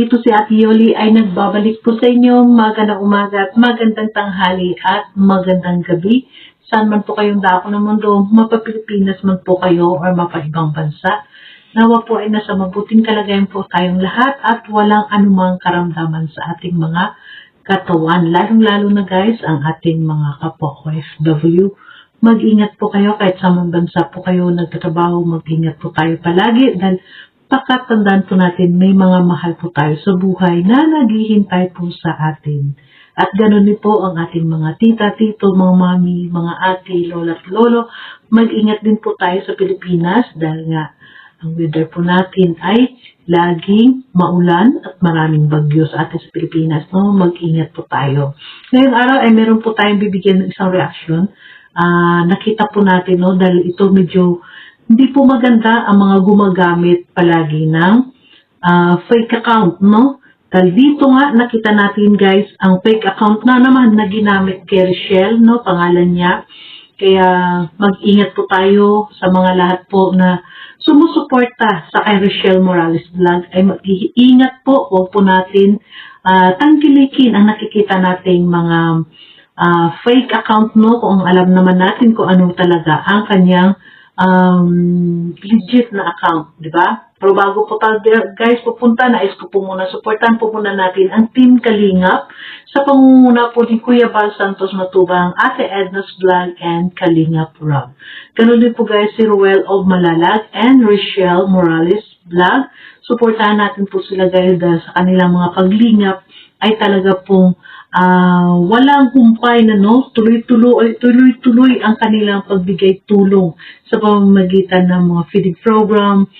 muli ito si Ate Yoli ay nagbabalik po sa inyo magandang umaga at magandang tanghali at magandang gabi. Saan man po kayong dako ng mundo, mapapilipinas man po kayo or mapaibang bansa. Nawa po ay nasa mabuting kalagayan po tayong lahat at walang anumang karamdaman sa ating mga katawan. Lalong-lalo na guys, ang ating mga kapwa OFW. Mag-ingat po kayo kahit sa mga bansa po kayo nagtatrabaho, mag-ingat po tayo palagi dahil pakatandaan po natin may mga mahal po tayo sa buhay na naghihintay po sa atin. At ganun din po ang ating mga tita, tito, mga mami, mga ate, lola at lolo. Mag-ingat din po tayo sa Pilipinas dahil nga ang weather po natin ay laging maulan at maraming bagyo sa atin sa Pilipinas. No? Mag-ingat po tayo. Ngayong araw ay meron po tayong bibigyan ng isang reaction. Ah, nakita po natin no dahil ito medyo hindi po maganda ang mga gumagamit palagi ng ah, fake account, no? Dahil dito nga, nakita natin guys, ang fake account na naman na ginamit kay Rochelle, no? Pangalan niya. Kaya mag-ingat po tayo sa mga lahat po na sumusuporta sa kay Rochelle Morales Vlog. Ay mag-iingat po, huwag po natin ah, tangkilikin ang nakikita nating mga ah, fake account, no? Kung alam naman natin kung ano talaga ang kanyang um, legit na account, di ba? Pero bago po tayo guys pupunta, nais ko po muna supportan po muna natin ang Team Kalingap sa pangunguna po ni Kuya Bal Santos Matubang, Ate Edna's Vlog, and Kalingap Rob. Ganun din po guys si Ruel of Malalag and Rochelle Morales Vlog. Suportahan natin po sila guys dahil sa kanilang mga paglingap ay talaga pong ah, walang humpay na no, tuloy-tuloy, tuloy-tuloy ang kanilang pagbigay tulong sa pamamagitan ng mga feeding program,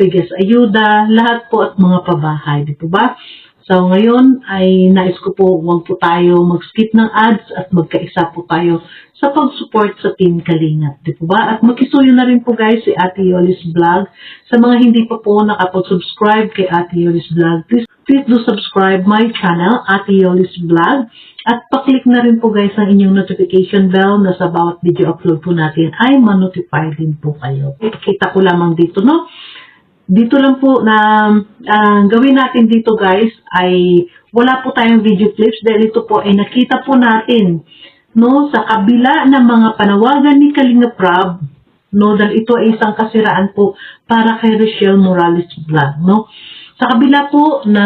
bigas ayuda, lahat po at mga pabahay, di po ba? So ngayon ay nais ko po huwag po tayo mag-skip ng ads at magkaisa po tayo sa pag-support sa Team Kalingat, di po ba? At makisuyo na rin po guys si Ate Yolis Vlog. Sa mga hindi pa po nakapag-subscribe kay Ate Yolis Vlog, please, please do subscribe my channel, Ate Yolis Vlog. At paklik na rin po guys ang inyong notification bell na sa bawat video upload po natin ay ma-notify din po kayo. Ipakita ko lamang dito, no? Dito lang po na ah, gawin natin dito guys ay wala po tayong video clips dahil ito po ay nakita po natin no sa kabila ng mga panawagan ni Kalinga Prab no dahil ito ay isang kasiraan po para kay Rochelle Morales Vlog no. Sa kabila po na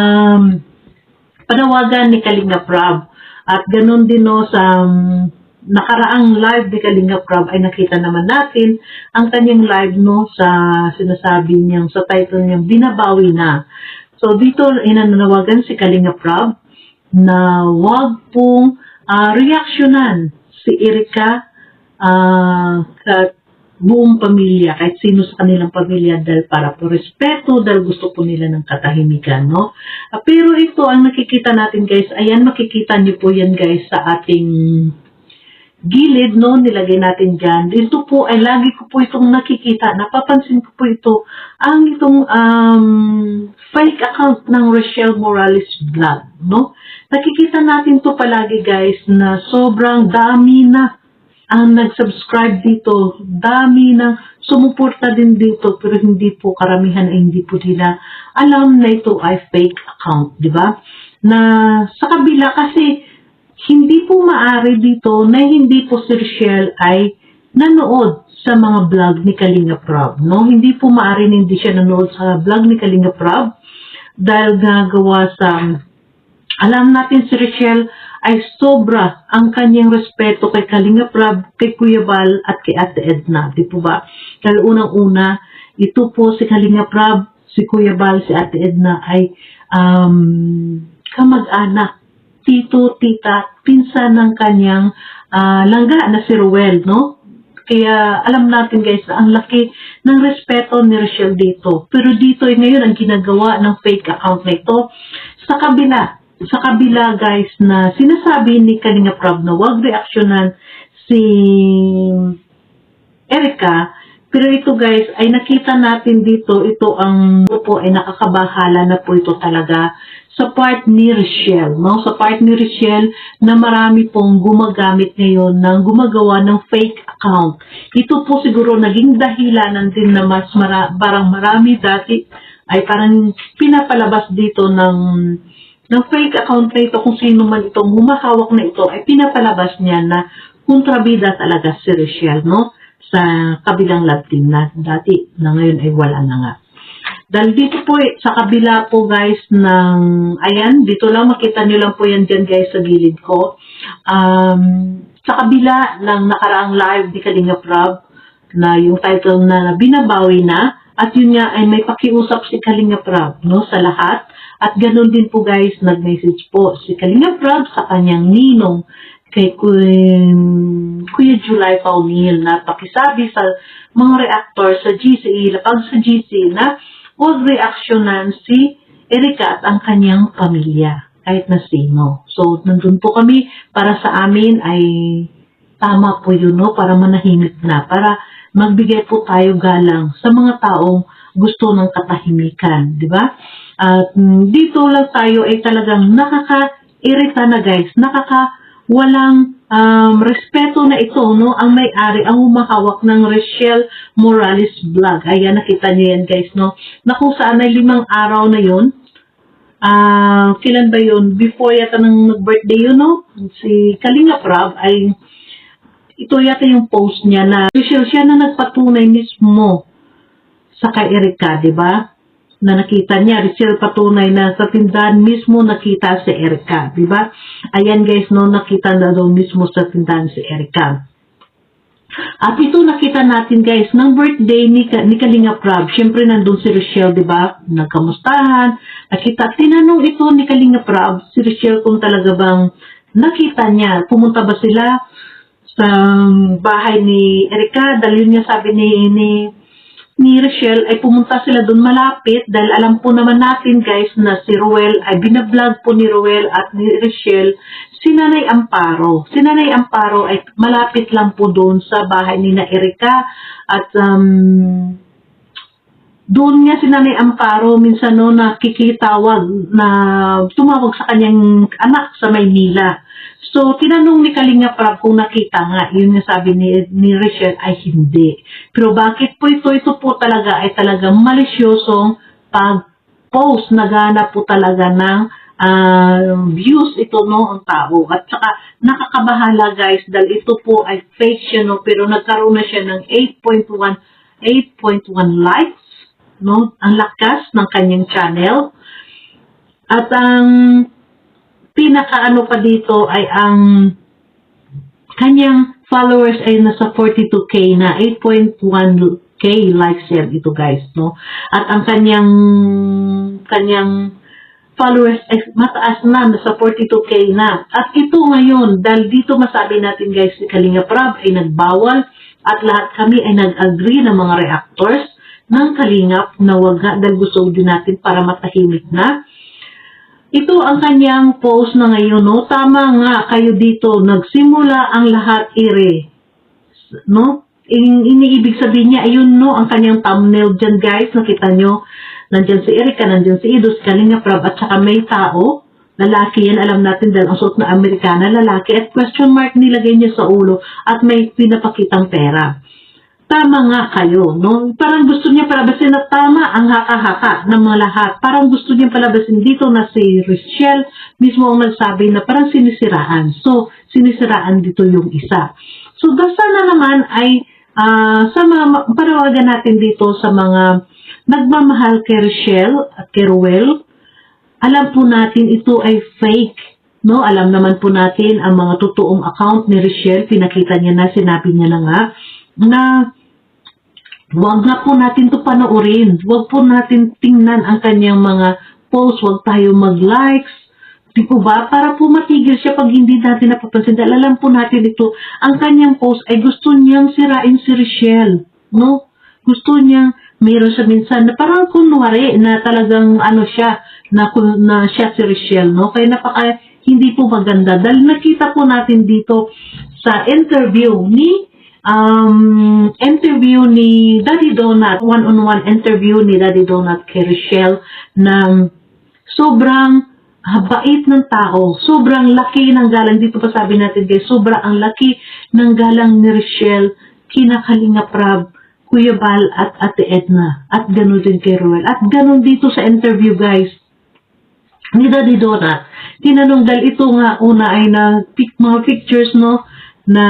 panawagan ni Kalinga Prab at ganun din no sa um, nakaraang live ni Kalinga Prab ay nakita naman natin ang kanyang live no sa sinasabi niyang sa title niyang binabawi na. So dito inanawagan si Kalinga Prab na wag pong ah, reaksyonan si Erika ah, at buong pamilya, kahit sino sa kanilang pamilya dahil para po respeto, dahil gusto po nila ng katahimikan, no? Ah, pero ito, ang nakikita natin guys, ayan, makikita niyo po yan guys sa ating gilid, no, nilagay natin dyan. Dito po ay lagi ko po itong nakikita, napapansin ko po ito, ang itong um, fake account ng Rochelle Morales Vlog, no? Nakikita natin to palagi guys na sobrang dami na ang nag-subscribe dito, dami na sumuporta din dito, pero hindi po karamihan ay hindi po nila alam na ito ay fake account, di ba? Na sa kabila kasi hindi po maari dito na hindi po si Rochelle ay nanood sa mga vlog ni Kalinga Prab, no? Hindi po maari na hindi siya nanood sa vlog ni Kalinga Prab dahil gagawa sa alam natin si Rochelle ay sobra ang kanyang respeto kay Kalinga Prab, kay Kuya Bal at kay Ate Edna, di po ba? Dahil unang-una, ito po si Kalinga Prab, si Kuya Bal, si Ate Edna ay um, kamag-anak tito, tita, pinsan ng kanyang ah, langga na si Ruel, no? Kaya alam natin guys na ang laki ng respeto ni Rochelle dito. Pero dito ay ngayon ang ginagawa ng fake account na ito sa kabila. Sa kabila guys na sinasabi ni Kalinga Prab na wag reaksyonan si Erica pero ito guys, ay nakita natin dito, ito ang po ay nakakabahala na po ito talaga sa part ni Rochelle, no? Sa part ni Rochelle na marami pong gumagamit ngayon ng gumagawa ng fake account. Ito po siguro naging dahilanan din na mas mara, parang marami dati ay parang pinapalabas dito ng ng fake account na ito kung sino man itong humahawak na ito ay pinapalabas niya na kontrabida talaga si Rachel, no? Sa kabilang lab team na dati na ngayon ay wala na nga. Dahil dito po eh, sa kabila po guys ng, ayan, dito lang makita nyo lang po yan dyan guys sa gilid ko. Um, sa kabila ng nakaraang live ni Kalinga Prab, na yung title na binabawi na, at yun nga ay may pakiusap si Kalinga Prab, no, sa lahat. At ganun din po guys, nag-message po si Kalinga Prab sa kanyang ninong kay Kuya, Kuya July Paunil na pakisabi sa mga reactor sa GCE, lapag sa GC na huwag reaksyonan si Erika at ang kanyang pamilya, kahit na sino. So, nandun po kami para sa amin ay tama po yun, no? Para manahimik na, para magbigay po tayo galang sa mga taong gusto ng katahimikan, di ba? At mm, dito lang tayo ay talagang nakaka-irita na guys, nakaka walang um, respeto na ito, no? Ang may-ari, ang humahawak ng Rachel Morales vlog. Ayan, nakita niyo yan guys, no? Na kung saan ay limang araw na yun, Ah, kailan ba yun? Before yata ng nag-birthday yun, no? Si Kalinga Prab ay ito yata yung post niya na Rachel siya na nagpatunay mismo sa kay Erika, di ba? Na nakita niya, Rachel patunay na sa tindahan mismo nakita si Erika, di ba? Ayan guys, no, nakita na daw mismo sa tindahan si Erika. At ito nakita natin guys, ng birthday ni, ni Kalinga Prab, syempre nandun si Rochelle, di ba? Nagkamustahan. Nakita, tinanong ito ni Kalinga Prab, si Rochelle kung talaga bang nakita niya, pumunta ba sila sa bahay ni Erika, dahil nga sabi ni, ni, ni Rochelle ay pumunta sila doon malapit dahil alam po naman natin guys na si Ruel ay binablog po ni Ruel at ni Rochelle si Nanay Amparo. Si Nanay Amparo ay malapit lang po doon sa bahay ni na Erika at um, doon nga si Nanay Amparo minsan no nakikitawag na tumawag sa kanyang anak sa Maynila. So, tinanong ni Kalinga Prab kung nakita nga, yun nga sabi ni, ni Rachel ay hindi. Pero bakit po ito? Ito po talaga ay talagang malisyosong pag-post na gana po talaga ng ah, views ito no ang tao. At saka nakakabahala guys dahil ito po ay fake siya no pero nagkaroon na siya ng 8.1 8.1 likes no ang lakas ng kanyang channel. At ang pinakaano pa dito ay ang kanyang followers ay nasa 42k na 8.1k likes yan ito guys no? At ang kanyang kanyang followers ay mataas na nasa 42k na. At ito ngayon dahil dito masabi natin guys si Kalinga Prab ay nagbawal at lahat kami ay nag-agree ng mga reactors ng Kalingap na wag nga dahil gusto din natin para matahimik na ito ang kanyang post na ngayon, no? Tama nga, kayo dito, nagsimula ang lahat ire. No? In, iniibig sabihin niya, ayun, no? Ang kanyang thumbnail dyan, guys. Nakita nyo? Nandyan si Erika, nandyan si Idus, Kalinga Prab, at saka may tao. Lalaki yan, alam natin dahil ang suot na Amerikana, lalaki. At question mark nilagay niya sa ulo at may pinapakitang pera tama nga kayo, no? Parang gusto niya palabasin na tama ang haka-haka ng mga lahat. Parang gusto niya palabasin dito na si Richelle mismo ang nagsabi na parang sinisiraan. So, sinisiraan dito yung isa. So, basta na naman ay ah, sa mga, parawagan natin dito sa mga nagmamahal kay Richelle at kay Ruel, alam po natin ito ay fake. No, alam naman po natin ang mga totoong account ni Richelle, pinakita niya na, sinabi niya na nga, na Huwag na po natin to panoorin. Huwag po natin tingnan ang kanyang mga posts. Huwag tayo mag-likes. Di po ba? Para po matigil siya pag hindi natin napapansin. Dahil alam po natin ito, ang kanyang post ay gusto niyang sirain si Richelle. No? Gusto niyang, mayroon siya minsan na parang kunwari na talagang ano siya, na, na siya si Richelle. No? Kaya napaka hindi po maganda. Dahil nakita po natin dito sa interview ni um, interview ni Daddy Donut, one-on-one interview ni Daddy Donut kay Rochelle na sobrang habait ng tao, sobrang laki ng galang, dito pa sabi natin guys, sobrang ang laki ng galang ni Rochelle, kinakalinga prab, Kuya Bal at Ate Edna. At ganun din kay Ruel. At ganun dito sa interview guys. Ni Daddy Donut. Tinanong dahil ito nga una ay na pic, mga pictures no na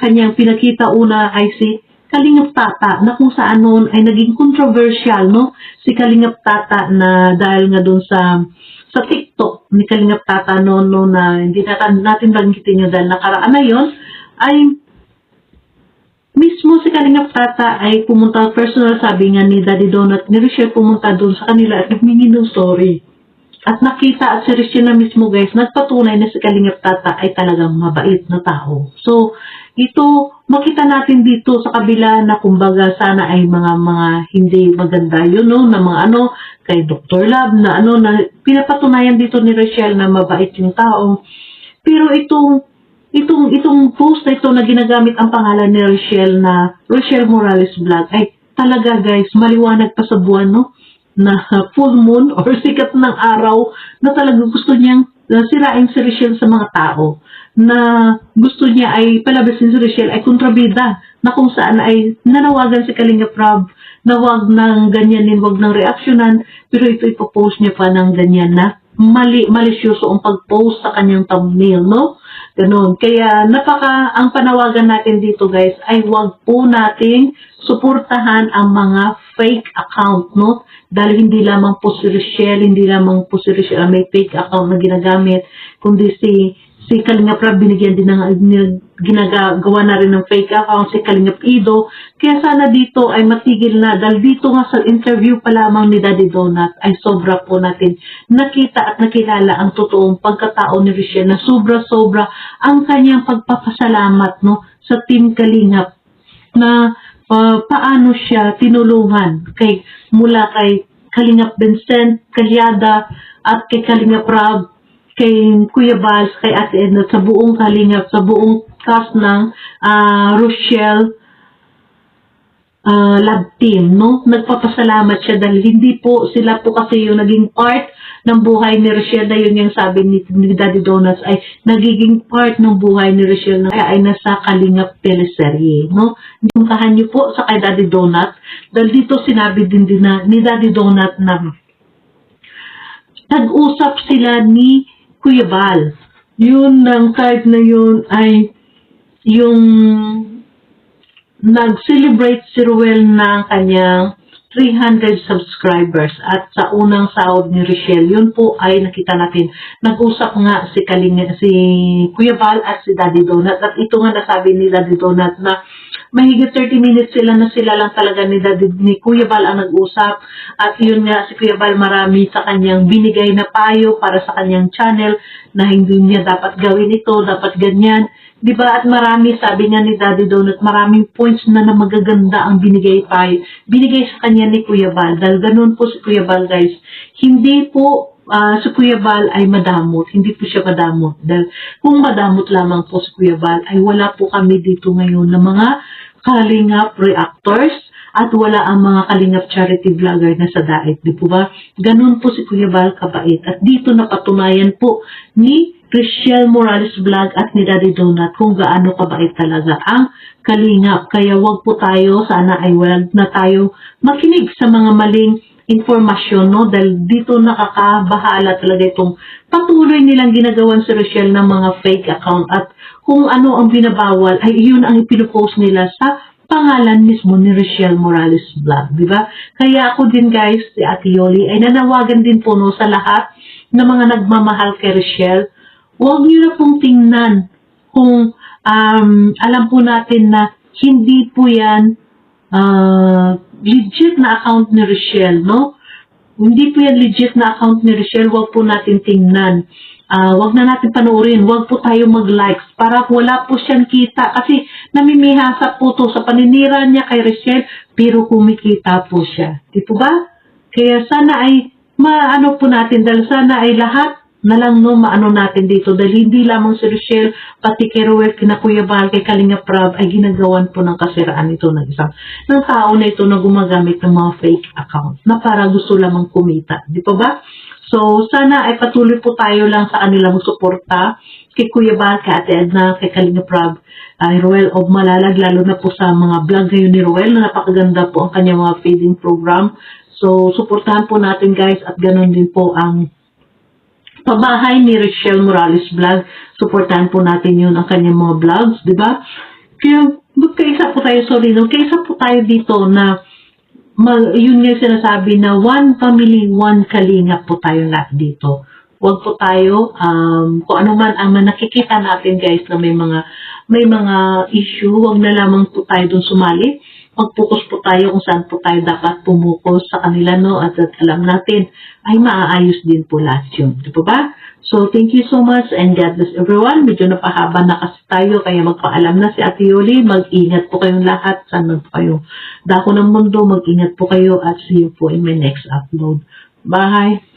kanyang pinakita una ay si Kalingap Tata na kung saan noon ay naging controversial no? Si Kalingap Tata na dahil nga doon sa sa TikTok ni Kalingap Tata noon no, na hindi natin, natin banggitin yun dahil nakaraan na yun ay mismo si Kalingap Tata ay pumunta personal sabi nga ni Daddy Donut ni Richelle pumunta doon sa kanila at nagmingi ng story at nakita at si Richelle na mismo guys, nagpatunay na si Kalingap Tata ay talagang mabait na tao. So, ito, makita natin dito sa kabila na kumbaga sana ay mga mga hindi maganda yun, no? Na mga ano, kay Dr. Love, na ano, na pinapatunayan dito ni Richelle na mabait yung tao. Pero itong, itong, itong post na ito na ginagamit ang pangalan ni Richelle na Richelle Morales Vlog ay talaga guys, maliwanag pa sa buwan, no? Na full moon or sikat ng araw na talagang gusto niyang sirain si Richelle sa mga tao na gusto niya ay palabasin si Richelle ay kontrabida na kung saan ay nanawagan si Kalinga Prab na wag nang ganyanin, wag nang reaksyonan pero ito ipopost niya pa ng ganyan na mali, malisyoso ang pag-post sa kanyang thumbnail, no? Ganun. Kaya napaka, ang panawagan natin dito guys ay wag po nating suportahan ang mga fake account, no? Dahil hindi lamang po si Richelle, hindi lamang po si Richelle ang may fake account na ginagamit, kundi si si Kalinga Prab binigyan din ng ginagawa na rin ng fake account si Kalinga Ido. Kaya sana dito ay matigil na dahil dito nga sa interview pa lamang ni Daddy Donut ay sobra po natin nakita at nakilala ang totoong pagkatao ni Richelle na sobra-sobra ang kanyang pagpapasalamat no sa Team Kalingap na uh, paano siya tinulungan kay mula kay Kalingap Vincent, Kalyada at kay Kalingap Rab, kay Kuya Bals, kay Ate Edna, sa buong Kalingap, sa buong cast ng ah, Rochelle ah, lab team, no? Nagpapasalamat siya dahil hindi po, sila po kasi yung naging part ng buhay ni Rochelle na yun yung sabi ni, ni Daddy Donuts ay nagiging part ng buhay ni Rochelle na ay nasa Kalingap teleserye, no? Puntahan niyo po sa kay Daddy Donut dahil dito sinabi din din na ni Daddy Donut na nag-usap sila ni Kuya Bal. Yun ng card na yun ay yung nag-celebrate si Ruel ng kanyang 300 subscribers at sa unang sahod ni Richelle, yun po ay nakita natin. Nag-usap nga si Kalinga, si Kuya Val at si Daddy Donut at ito nga nasabi ni Daddy Donut na mahigit 30 minutes sila na sila lang talaga ni Daddy, ni Kuya Val ang nag-usap at yun nga si Kuya Val marami sa kanyang binigay na payo para sa kanyang channel na hindi niya dapat gawin ito, dapat ganyan. Di ba? At marami, sabi nga ni Daddy Donut, maraming points na na magaganda ang binigay pa, binigay sa kanya ni Kuya Bal. Dahil ganun po si Kuya Bal, guys. Hindi po ah, si Kuya Bal ay madamot. Hindi po siya madamot. Dahil kung madamot lamang po si Kuya Bal, ay wala po kami dito ngayon na mga kalingap reactors at wala ang mga kalingap charity vlogger na sa daet. Di po ba? Ganun po si Kuya Bal kabait. At dito napatunayan po ni Chriselle Morales Vlog at ni Daddy Donut kung gaano kabait talaga ang kalingap. Kaya wag po tayo, sana ay wag na tayo makinig sa mga maling informasyon, no? Dahil dito nakakabahala talaga itong patuloy nilang ginagawan si Rochelle ng mga fake account at kung ano ang binabawal ay yun ang ipinupost nila sa pangalan mismo ni Rochelle Morales Vlog, di ba? Kaya ako din guys, si Ate Yoli, ay nanawagan din po no, sa lahat ng mga nagmamahal kay Rochelle, huwag niyo na pong tingnan kung um, alam po natin na hindi po yan ah, legit na account ni Rochelle, no? Hindi po yan legit na account ni Rochelle, huwag po natin tingnan. Ah, wag na natin panoorin, wag po tayo mag-likes para wala po siyang kita kasi namimihasa po to sa paninira niya kay Rochelle pero kumikita po siya. Di po ba? Kaya sana ay maano po natin dahil sana ay lahat na lang no maano natin dito dahil hindi lamang si Rochelle pati kay Ruel kina Kuya Bal kay Kalinga Prab ay ginagawan po ng kasiraan ito ng isang ng tao na ito na gumagamit ng mga fake account na para gusto lamang kumita di pa ba so sana ay patuloy po tayo lang sa kanilang suporta kay Kuya Bal kay Ate Edna kay Kalinga Prab ay Ruel of Malalag, lalo na po sa mga vlog ngayon ni Ruel na napakaganda po ang kanyang mga feeding program. So, suportahan po natin guys at ganun din po ang pabahay ni Rochelle Morales Vlog. Suportahan po natin yun ang kanyang mga vlogs, di ba? Kaya magkaisa po tayo, sorry, no? Kaisa po tayo dito na mag, yun nga sinasabi na one family, one kalinga po tayo lahat dito. Huwag po tayo, um, kung ano man ang nakikita natin guys na may mga, may mga issue, huwag na lamang po tayo dun sumali. Mag-focus po tayo kung saan po tayo dapat pumukos sa kanila, no? At, at alam natin, ay maaayos din po lahat yun. Di po ba? So, thank you so much and God bless everyone. Medyo napahaba na kasi tayo, kaya magpaalam na si Ate Yoli. Mag-ingat po kayong lahat. Saan man po kayo. Dako ng mundo, mag-ingat po kayo at see you po in my next upload. Bye!